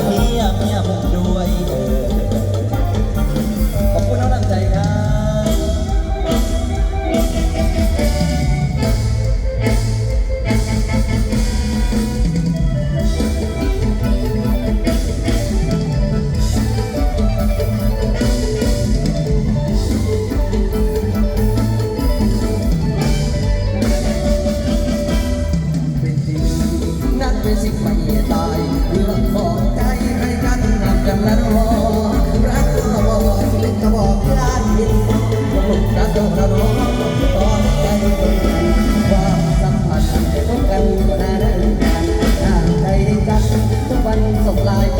như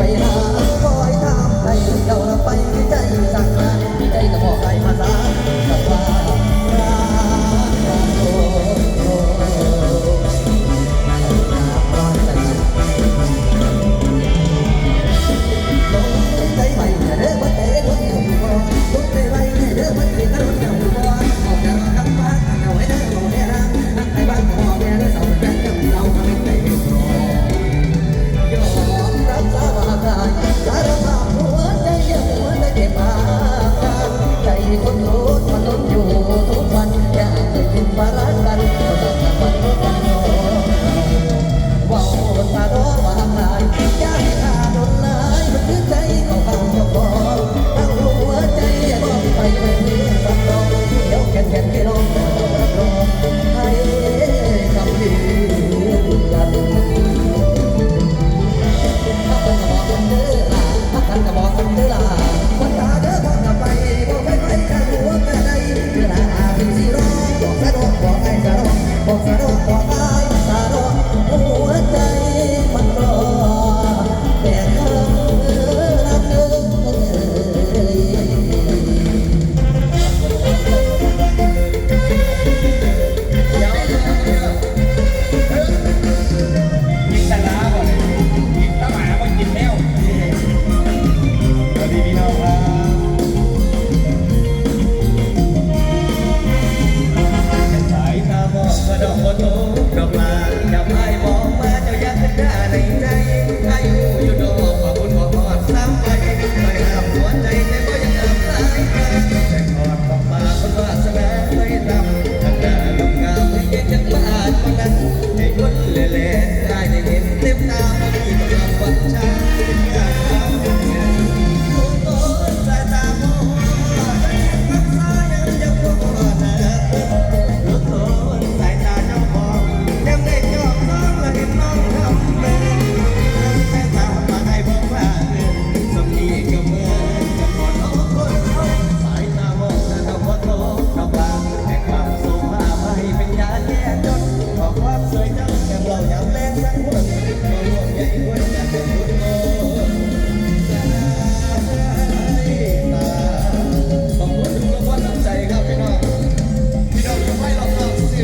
Hey, hey.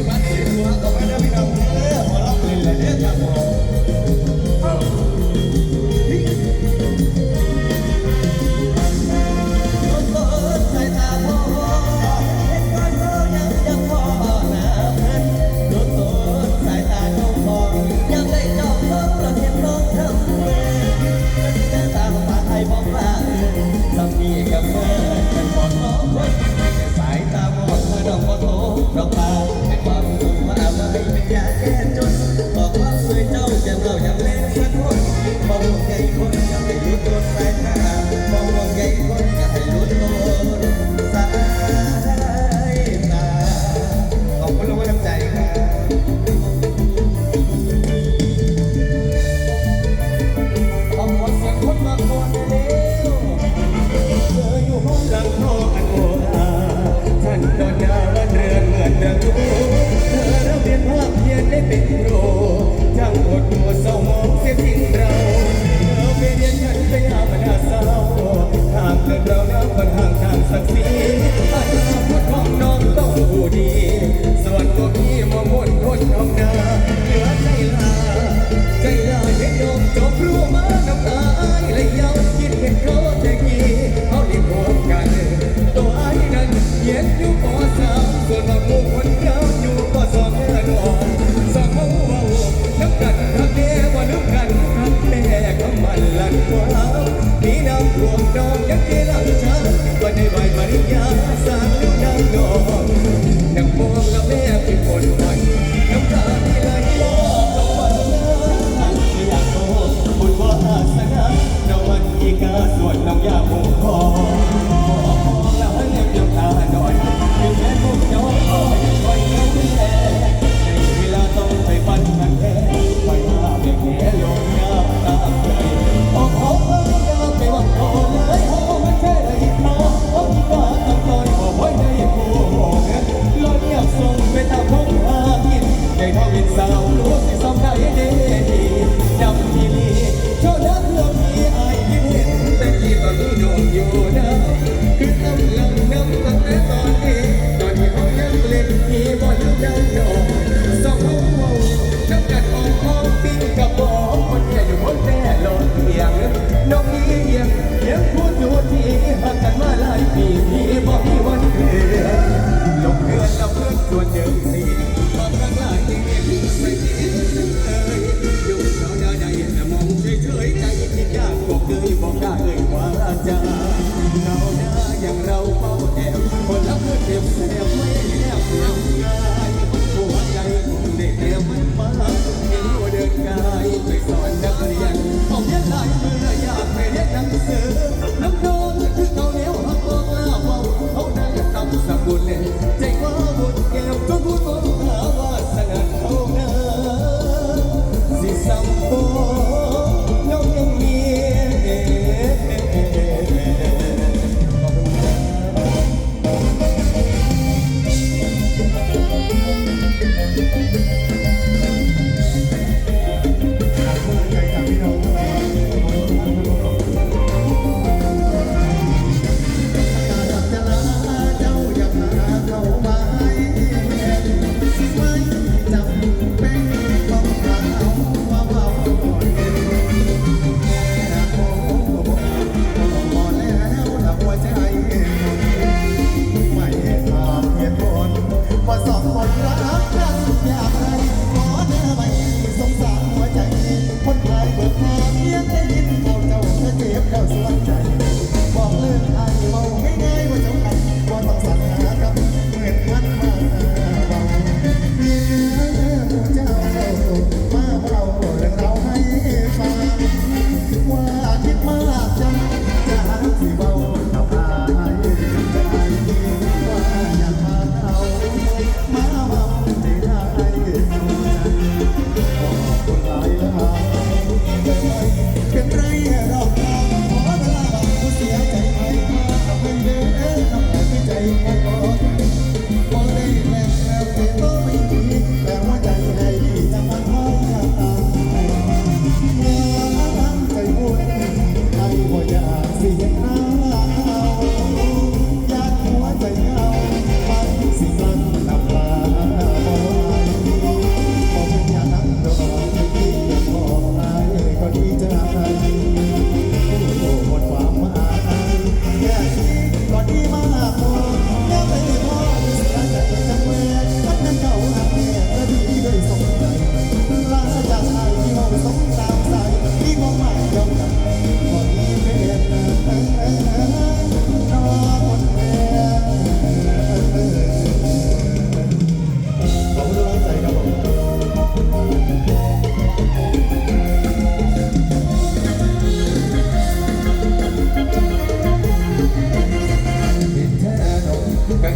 thank Gracias. succeed. อส่วนน้องยาคงพอ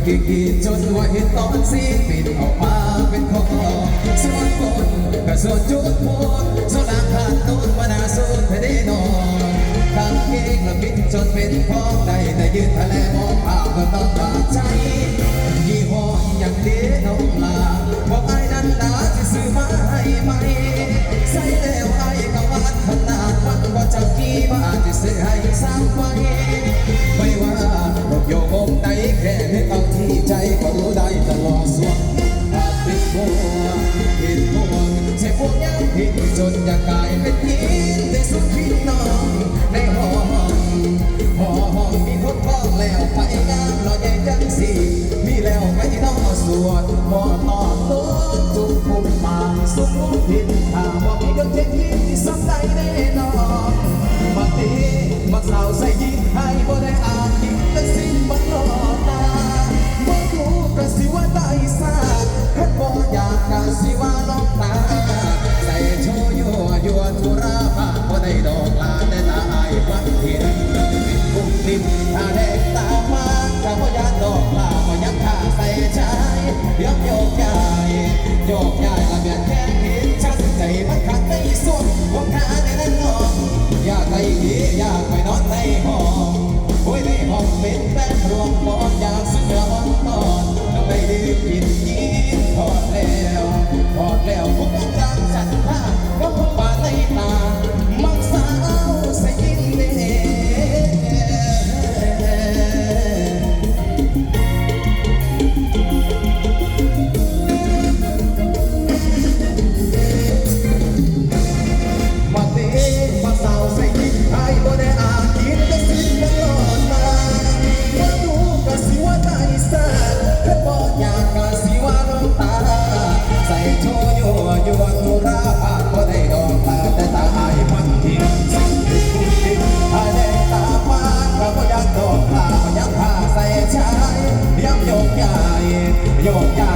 กี่กี่จนว่าเห็นตอนสีปิดออกมาเป็นคอสวดบนกับสวนจุดพนสวนหลังขาดต้นมะนาสวนเทได้นอนทั้งเองละบินจนเป็นพ้องใดแต่ยืนทะเลมองภาพก็ต้องตาดใจยี่ห้ออยังเดียวน้องลา มีคนพ้องแล้วไปงานหน่อยใหญ่จังสีมีแล้วไปน้องสวดมอต่อต้นจุกปุ่มปากสุขุมพินถ้าว่ามีเรื่องเทคนิคที่สักใดแน่นอน เป็นแฟนรวมกอนอยากซื้นร้อนตอนต้องได้ดื่มกินยินทอดแล้วทอดแล้วพว โยกกา